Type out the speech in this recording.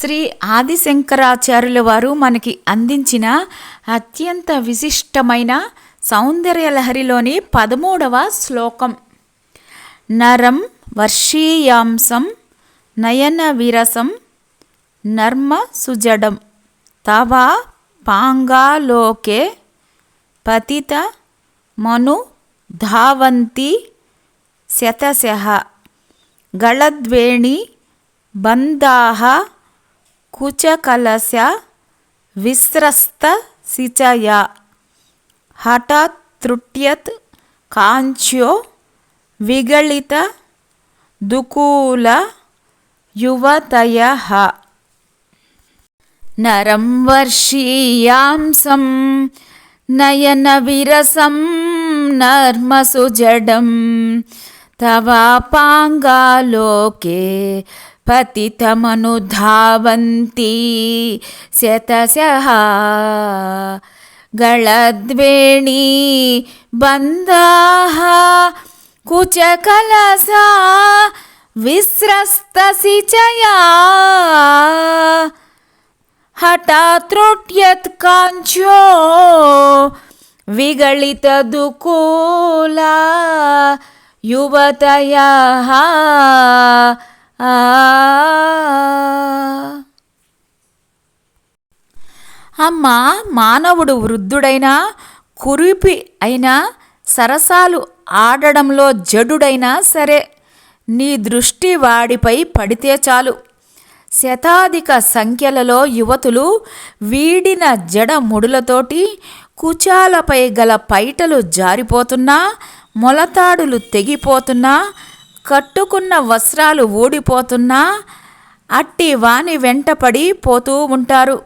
శ్రీ ఆదిశంకరాచార్యుల వారు మనకి అందించిన అత్యంత విశిష్టమైన సౌందర్యలహరిలోని పదమూడవ శ్లోకం. నరం వర్షీయాంసం నయన విరసం నర్మ సుజడం తవ పాంగాలోకే పతిత మను ధావంతి శతశ గళద్వేణి బంధాహ కుచకలశ విస్రస్త సిచయ. హఠాత్ తృట్యత్ కాంచ్యో విగళిత దుకూల యువతయ. నరం వర్షీయాంసం నయన విరసం నర్మసుజడం తవ పాంగాలోకే పతితమనుధావంతి శతశః గళద్వేణీ బంధాः కుచకలసా విస్రస్తసిచయా హఠాత్రోట్యత్ కాంచో విగళితదుకూల యువతయా అమ్మ మానవుడు వృద్ధుడైనా కురిపి అయినా సరసాలు ఆడడంలో జడుడైనా సరే నీ దృష్టి వాడిపై పడితే చాలు శతాధిక సంఖ్యలలో యువతులు వీడిన జడ ముడులతోటి కుచాలపై గల పైటలు జారిపోతున్నా మొలతాడులు తెగిపోతున్నా కట్టుకున్న వస్త్రాలు ఊడిపోతున్నా అట్టి వాని వెంటపడి పోతూ ఉంటారు.